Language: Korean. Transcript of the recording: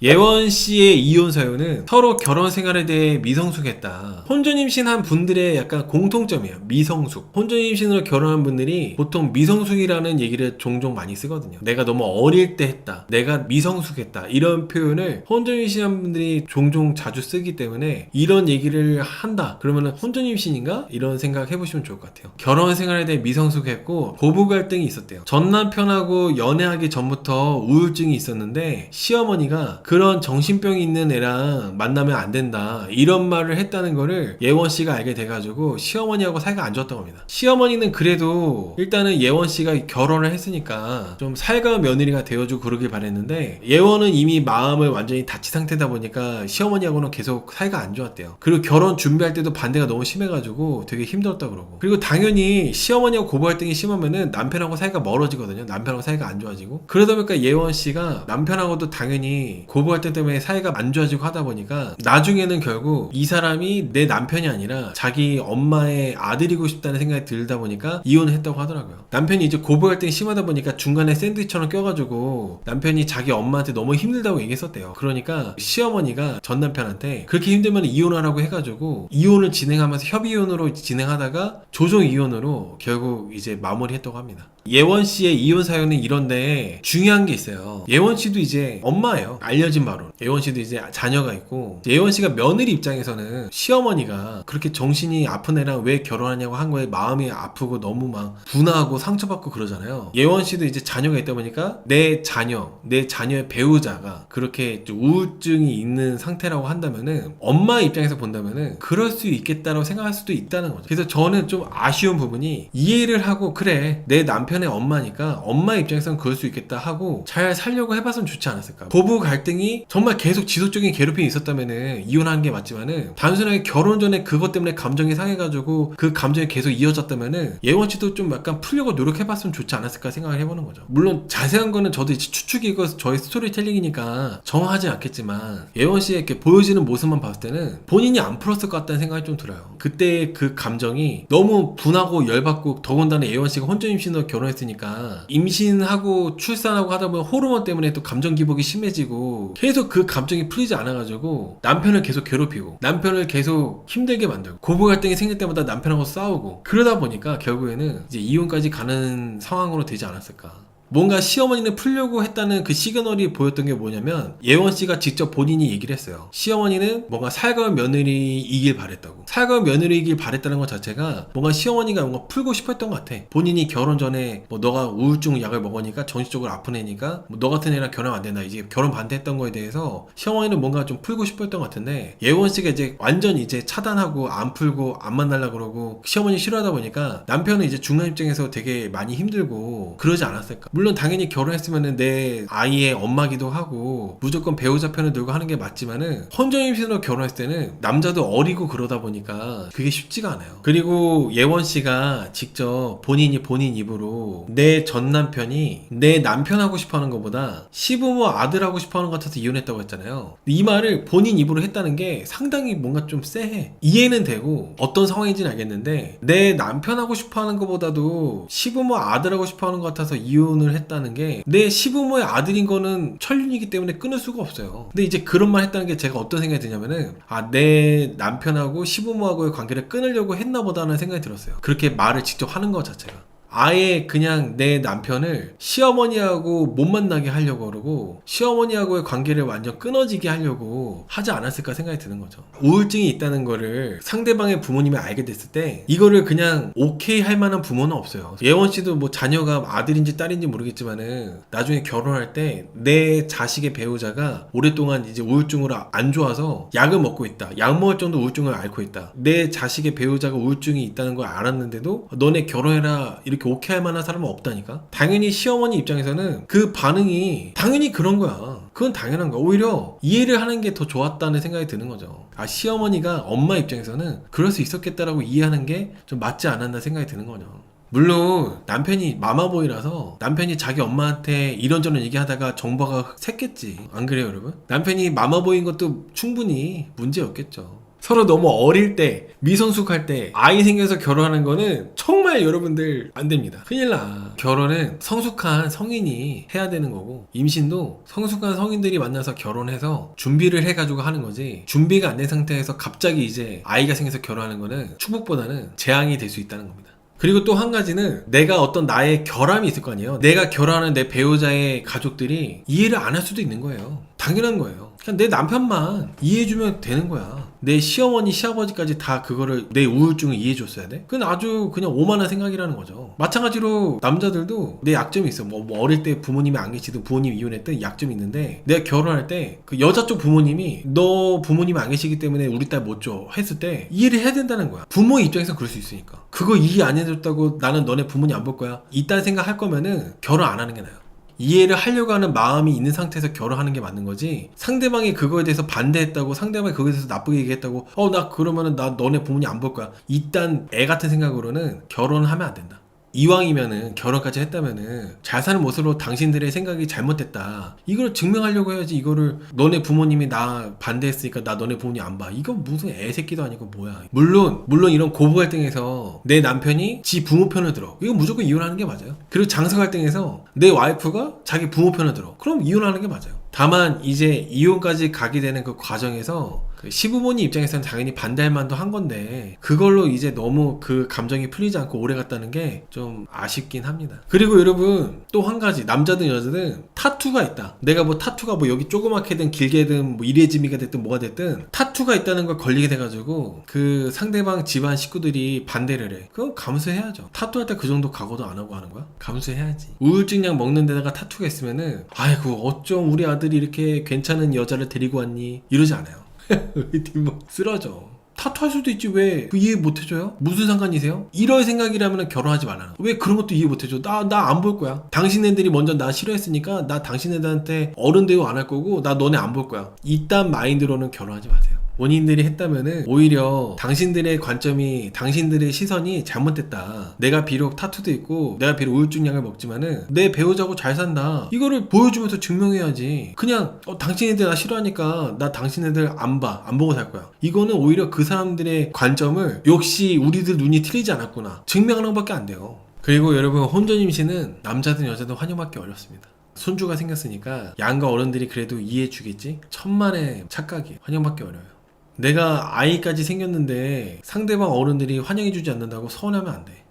예원 씨의 이혼 사유는 서로 결혼 생활에 대해 미성숙했다. 혼전 임신한 분들의 약간 공통점이에요. 미성숙. 혼전 임신으로 결혼한 분들이 보통 미성숙이라는 얘기를 종종 많이 쓰거든요. 내가 너무 어릴 때 했다. 내가 미성숙했다. 이런 표현을 혼전 임신한 분들이 종종 자주 쓰기 때문에 이런 얘기를 한다. 그러면은 혼전 임신인가? 이런 생각 해보시면 좋을 것 같아요. 결혼 생활에 대해 미성숙했고 고부 갈등이 있었대요. 전 남편하고 연애하기 전부터 우울증이 있었는데 시어머니가 그런 정신병이 있는 애랑 만나면 안 된다 이런 말을 했다는 거를 예원 씨가 알게 돼가지고 시어머니하고 사이가 안 좋았다고 합니다. 시어머니는 그래도 일단은 예원 씨가 결혼을 했으니까 좀 살가운 며느리가 되어주고 그러길 바랬는데 예원은 이미 마음을 완전히 다치 상태다 보니까 시어머니하고는 계속 사이가 안 좋았대요. 그리고 결혼 준비할 때도 반대가 너무 심해가지고 되게 힘들었다 그러고 그리고 당연히 시어머니하고 고부 갈등이 심하면은 남편하고 사이가 멀어지거든요. 남편하고 사이가 안 좋아지고 그러다 보니까 예원 씨가 남편하고도 당연히 고부 갈등 때문에 사이가 안 좋아지고 하다 보니까 나중에는 결국 이 사람이 내 남편이 아니라 자기 엄마의 아들이고 싶다는 생각이 들다 보니까 이혼을 했다고 하더라고요. 남편이 이제 고부 갈등이 심하다 보니까 중간에 샌드위처럼 껴가지고 남편이 자기 엄마한테 너무 힘들다고 얘기했었대요. 그러니까 시어머니가 전 남편한테 그렇게 힘들면 이혼하라고 해가지고 이혼을 진행하면서 협의 이혼으로 진행하다가 조정 이혼으로 결국 이제 마무리했다고 합니다. 예원 씨의 이혼 사연은 이런데 중요한 게 있어요. 예원 씨도 이제 엄마예요. 알려진 바로. 예원 씨도 이제 자녀가 있고 예원 씨가 며느리 입장에서는 시어머니가 그렇게 정신이 아픈 애랑 왜 결혼하냐고 한 거에 마음이 아프고 너무 막 분하고 상처받고 그러잖아요. 예원 씨도 이제 자녀가 있다 보니까 내 자녀, 내 자녀의 배우자가 그렇게 좀 우울증이 있는 상태라고 한다면은 엄마 입장에서 본다면은 그럴 수 있겠다라고 생각할 수도 있다는 거죠. 그래서 저는 좀 아쉬운 부분이 이해를 하고 그래 내 남편 의 엄마니까 엄마 입장에서는 그럴 수 있겠다 하고 잘 살려고 해봤으면 좋지 않았을까. 부부 갈등이 정말 계속 지속적인 괴롭힘이 있었다면은 이혼하는 게 맞지만은 단순하게 결혼 전에 그것 때문에 감정이 상해가지고 그 감정이 계속 이어졌다면은 예원 씨도 좀 약간 풀려고 노력해봤으면 좋지 않았을까 생각을 해보는 거죠. 물론 자세한 거는 저도 추측이고 저희 스토리텔링이니까 정하지 않겠지만 예원 씨의 이렇게 보여지는 모습만 봤을 때는 본인이 안 풀었을 것 같다는 생각이 좀 들어요. 그때 그 감정이 너무 분하고 열받고 더군다나 예원 씨가 혼전 임신으로 결혼 했으니까 임신하고 출산하고 하다 보면 호르몬 때문에 또 감정 기복이 심해지고 계속 그 감정이 풀리지 않아가지고 남편을 계속 괴롭히고 남편을 계속 힘들게 만들고 고부 갈등이 생길 때마다 남편하고 싸우고 그러다 보니까 결국에는 이제 이혼까지 가는 상황으로 되지 않았을까. 뭔가 시어머니는 풀려고 했다는 그 시그널이 보였던 게 뭐냐면 예원 씨가 직접 본인이 얘기를 했어요. 시어머니는 뭔가 살가운 며느리이길 바랬다고. 살가운 며느리이길 바랬다는 것 자체가 뭔가 시어머니가 뭔가 풀고 싶었던 것 같아. 본인이 결혼 전에 뭐 너가 우울증 약을 먹으니까 정신적으로 아픈 애니까 뭐 너 같은 애랑 결혼 안 된다. 이제 결혼 반대했던 거에 대해서 시어머니는 뭔가 좀 풀고 싶었던 것 같은데 예원 씨가 이제 완전 이제 차단하고 안 풀고 안 만나려 그러고 시어머니 싫어하다 보니까 남편은 이제 중간 입장에서 되게 많이 힘들고 그러지 않았을까. 물론 당연히 결혼했으면은 내 아이의 엄마기도 하고 무조건 배우자 편을 들고 하는 게 맞지만은 혼전 임신으로 결혼했을 때는 남자도 어리고 그러다 보니까 그게 쉽지가 않아요. 그리고 예원 씨가 직접 본인이 본인 입으로 내 전 남편이 내 남편 하고 싶어 하는 것보다 시부모 아들 하고 싶어 하는 것 같아서 이혼했다고 했잖아요. 이 말을 본인 입으로 했다는 게 상당히 뭔가 좀 쎄해. 이해는 되고 어떤 상황인지는 알겠는데 내 남편 하고 싶어 하는 것보다도 시부모 아들 하고 싶어 하는 것 같아서 이 혼을 했다는 게 내 시부모의 아들인 거는 천륜이기 때문에 끊을 수가 없어요. 근데 이제 그런 말 했다는 게 제가 어떤 생각이 드냐면은 아 내 남편하고 시부모하고의 관계를 끊으려고 했나 보다는 생각이 들었어요. 그렇게 말을 직접 하는 것 자체가. 아예 그냥 내 남편을 시어머니하고 못 만나게 하려고 그러고 시어머니하고의 관계를 완전 끊어지게 하려고 하지 않았을까 생각이 드는 거죠. 우울증이 있다는 거를 상대방의 부모님이 알게 됐을 때 이거를 그냥 오케이 할 만한 부모는 없어요. 예원 씨도 뭐 자녀가 아들인지 딸인지 모르겠지만은 나중에 결혼할 때 내 자식의 배우자가 오랫동안 이제 우울증으로 안 좋아서 약을 먹고 있다. 약 먹을 정도 우울증을 앓고 있다. 내 자식의 배우자가 우울증이 있다는 걸 알았는데도 너네 결혼해라 이렇게 오케이 할 만한 사람은 없다니까. 당연히 시어머니 입장에서는 그 반응이 당연히 그런 거야. 그건 당연한 거야. 오히려 이해를 하는 게 더 좋았다는 생각이 드는 거죠. 아 시어머니가 엄마 입장에서는 그럴 수 있었겠다라고 이해하는 게 좀 맞지 않았나 생각이 드는 거죠. 물론 남편이 마마보이라서 남편이 자기 엄마한테 이런저런 얘기하다가 정보가 샜겠지 안 그래요 여러분? 남편이 마마보이인 것도 충분히 문제였겠죠 서로 너무 어릴 때 미성숙할 때 아이 생겨서 결혼하는 거는 정말 여러분들 안 됩니다. 큰일 나. 결혼은 성숙한 성인이 해야 되는 거고 임신도 성숙한 성인들이 만나서 결혼해서 준비를 해가지고 하는 거지 준비가 안 된 상태에서 갑자기 이제 아이가 생겨서 결혼하는 거는 축복보다는 재앙이 될 수 있다는 겁니다. 그리고 또 한 가지는 내가 어떤 나의 결함이 있을 거 아니에요. 내가 결혼하는 내 배우자의 가족들이 이해를 안 할 수도 있는 거예요. 당연한 거예요. 그냥 내 남편만 이해해주면 되는 거야. 내 시어머니, 시아버지까지 다 그거를 내 우울증을 이해해줬어야 돼? 그건 아주 그냥 오만한 생각이라는 거죠. 마찬가지로 남자들도 내 약점이 있어. 뭐, 뭐 어릴 때 부모님이 안 계시든 부모님이 이혼했든 약점이 있는데 내가 결혼할 때 그 여자 쪽 부모님이 너 부모님이 안 계시기 때문에 우리 딸 못 줘. 했을 때 이해를 해야 된다는 거야. 부모 입장에서 그럴 수 있으니까. 그거 이해 안 해줬다고 나는 너네 부모님 안 볼 거야. 이딴 생각 할 거면은 결혼 안 하는 게 나아요. 이해를 하려고 하는 마음이 있는 상태에서 결혼하는 게 맞는 거지? 상대방이 그거에 대해서 반대했다고 상대방이 그거에 대해서 나쁘게 얘기했다고 어 나 그러면은 나 너네 부모님 안 볼 거야. 이딴 애 같은 생각으로는 결혼하면 안 된다 이왕이면은 결혼까지 했다면은 잘 사는 모습으로 당신들의 생각이 잘못됐다. 이걸 증명하려고 해야지 이거를 너네 부모님이 나 반대했으니까 나 너네 부모님 안 봐. 이건 무슨 애새끼도 아니고 뭐야. 물론 물론 이런 고부 갈등에서 내 남편이 지 부모 편을 들어. 이건 무조건 이혼하는 게 맞아요. 그리고 장사 갈등에서 내 와이프가 자기 부모 편을 들어. 그럼 이혼하는 게 맞아요. 다만 이제 이혼까지 가게 되는 그 과정에서 그 시부모님 입장에서는 당연히 반대할 만도 한 건데 그걸로 이제 너무 그 감정이 풀리지 않고 오래 갔다는 게 좀 아쉽긴 합니다. 그리고 여러분 또 한 가지 남자든 여자든 타투가 있다. 내가 뭐 타투가 뭐 여기 조그맣게든 길게든 뭐 이레지미가 됐든 뭐가 됐든 타투가 있다는 걸 걸리게 돼가지고 그 상대방 집안 식구들이 반대를 해. 그건 감수해야죠. 타투할 때 그 정도 각오도 안 하고 하는 거야? 감수해야지. 우울증 약 먹는 데다가 타투가 있으면은 아이고 어쩜 우리 아들이 이렇게 괜찮은 여자를 데리고 왔니? 이러지 않아요. 우리 뒷목 쓰러져. 타투할 수도 있지 왜그 이해 못 해줘요? 무슨 상관이세요? 이런 생각이라면 결혼하지 말라는 거. 왜 그런 것도 이해 못 해줘? 나 나 안 볼 거야. 당신네들이 먼저 나 싫어했으니까 나 당신네들한테 어른 대우 안 할 거고 나 너네 안 볼 거야. 이딴 마인드로는 결혼하지 마세요. 원인들이 했다면은 오히려 당신들의 관점이 당신들의 시선이 잘못됐다. 내가 비록 타투도 있고 내가 비록 우울증 약을 먹지만은 내 배우자고 잘 산다. 이거를 보여주면서 증명해야지. 그냥 어, 당신애들 나 싫어하니까 나 당신애들 안 봐. 안 보고 살 거야. 이거는 오히려 그 사람들의 관점을 역시 우리들 눈이 틀리지 않았구나. 증명하는 것밖에 안 돼요. 그리고 여러분 혼전 임신은 남자든 여자든 환영받기 어렵습니다. 손주가 생겼으니까 양가 어른들이 그래도 이해해 주겠지? 천만의 착각이에요. 환영받기 어려워요. 내가 아이까지 생겼는데 상대방 어른들이 환영해주지 않는다고 서운하면 안 돼.